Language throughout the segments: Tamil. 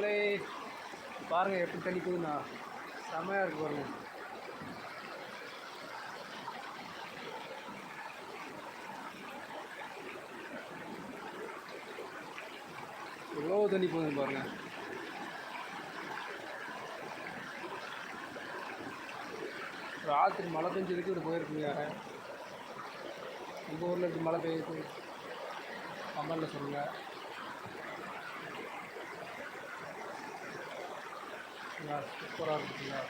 மக்களே பாருங்கள் எப்படி தெளிக்குதுண்ணா போகுதுண்ணா செமையாக இருக்கு பாருங்க. எவ்வளோ தண்ணி போகுது பாருங்க. ராத்திரி மழை பெஞ்சதுக்கு இப்படி போயிருக்குங்க யார. எங்கள் ஊரில் எப்படி மழை பெய்யுது. கமலில் சொல்லுங்கள் சூப்பராக இருக்குங்களா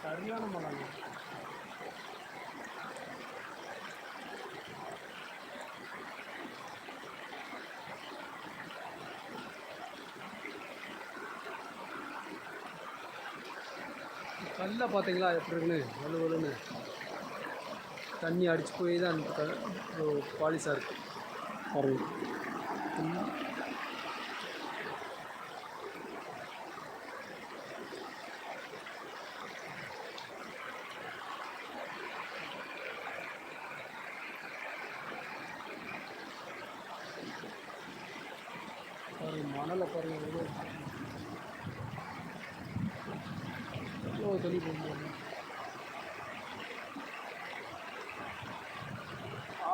சரியான மழைங்க கல்லை பார்த்தீங்களா எப்படி இருக்குன்னு? வலு வலுன்னு. தண்ணி அடிச்சு போய் தான் பாலிஸாக இருக்கு. பாருங்க ம். பாருங்க மணலை பாருங்க எவ்வளோ எவ்வளோ தண்ணி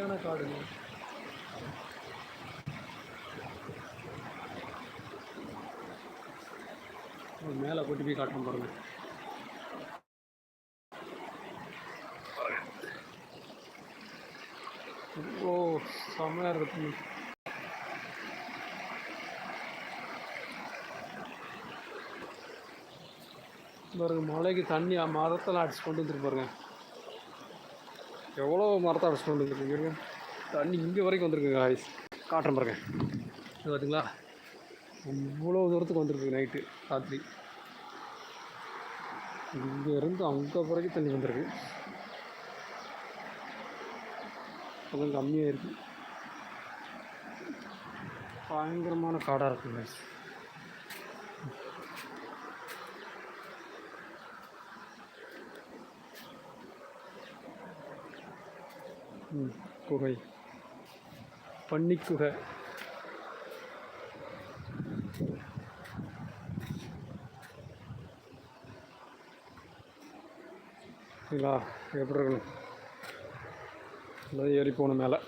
சரியான காடுங்க மேலே கொட்டி போய் காட்டுறோம் பாருங்க. ஓ செம்மையாக இருக்கு. பாருங்க மலைக்கு தண்ணி மரத்தெல்லாம் அடிச்சு கொண்டு வந்துட்டு பாருங்க. எவ்வளோ மரத்தை அடிச்சுட்டு வந்துருக்கு இருங்க தண்ணி இங்கே வரைக்கும் வந்திருக்குங்க ஆயிஸ் காட்டுறேன் பாருங்க. இது பார்த்தீங்களா இவ்வளோ தூரத்துக்கு வந்திருக்கு நைட்டு ராத்திரி. இங்கேருந்து அங்கே வரைக்கும் தண்ணி வந்திருக்கு. கொஞ்சம் கம்மியாக இருக்குது பயங்கரமான காடாக இருக்குங்க குகை. பன்னிக்குகை. சரிங்களா எப்படி இருக்கணும்? எல்லாம் ஏறி போகணும் மேலே.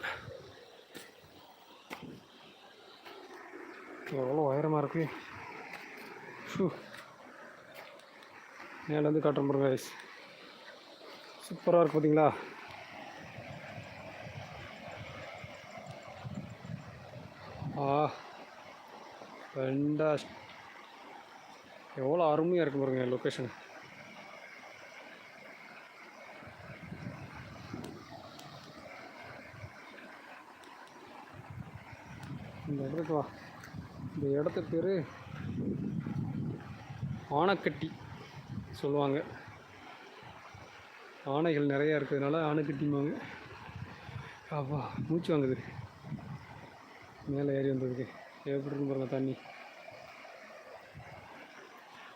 எவ்வளோ உயரமாக இருக்கு. ஷூ. மேலேருந்து காட்டுற பாருங்க சூப்பராக இருக்கு பார்த்தீங்களா ஆ ரெண்டா எவ்வளோ அருமையாக இருக்கு பாருங்க லொக்கேஷன் இந்த இடத்துக்கு வா. இந்த இடத்து பேர் ஆனைக்கட்டி சொல்லுவாங்க. ஆனைகள் நிறையா இருக்கிறதுனால ஆனைக்கட்டிம்பாங்க. அப்பா மூச்சு வாங்குது. மேலே ஏறி வந்ததுக்கு எப்படி இருக்கும் பாருங்க தண்ணி.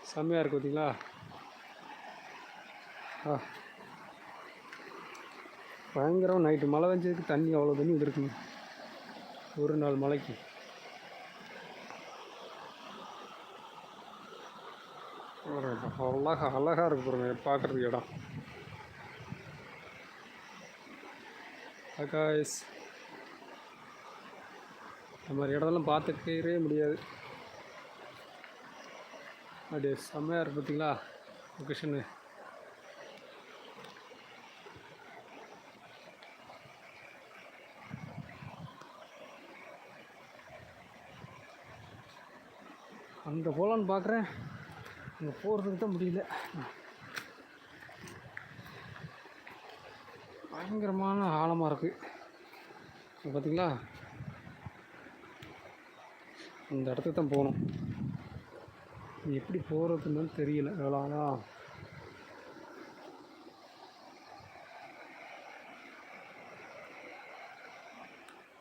செம்மையாக இருக்கு பார்த்தீங்களா ஆ. பயங்கரம் நைட்டு மழை பெஞ்சதுக்கு தண்ணி அவ்வளோ தண்ணி வந்துருக்குங்க. ஒரு நாள் மழைக்கு. ஒரு அழகா அழகாக இருக்கு பாருங்க பார்க்குறதுக்கு இடம். அக்காய்ஸ் இந்த மாதிரி இடத்தெல்லாம் பார்த்துக்கவே முடியாது. அப்படியே செம்மையாக இருக்கு பார்த்தீங்களா லொக்கேஷனு அங்கே போகலான்னு பார்க்குறேன் அங்கே போகிறதுக்கு தான் முடியல. பயங்கரமான ஆழமாக இருக்குது பார்த்தீங்களா இந்த இடத்துக்கு தான் போகணும். எப்படி போகிறதுன்னு தெரியல எவ்வளோ ஆனால்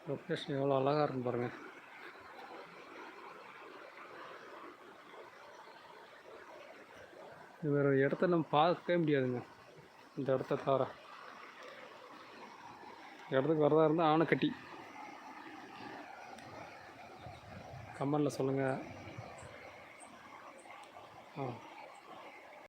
லொக்கேஷன் எவ்வளோ அழகாக இருக்கும் பாருங்கள் வேறு இடத்த நம்ம பார்க்கவே முடியாதுங்க. இந்த இடத்த தவிர. இடத்துக்கு வரதா இருந்தால் ஆனைக்கட்டி. கமெண்டில் சொல்லுங்கள் ஆ.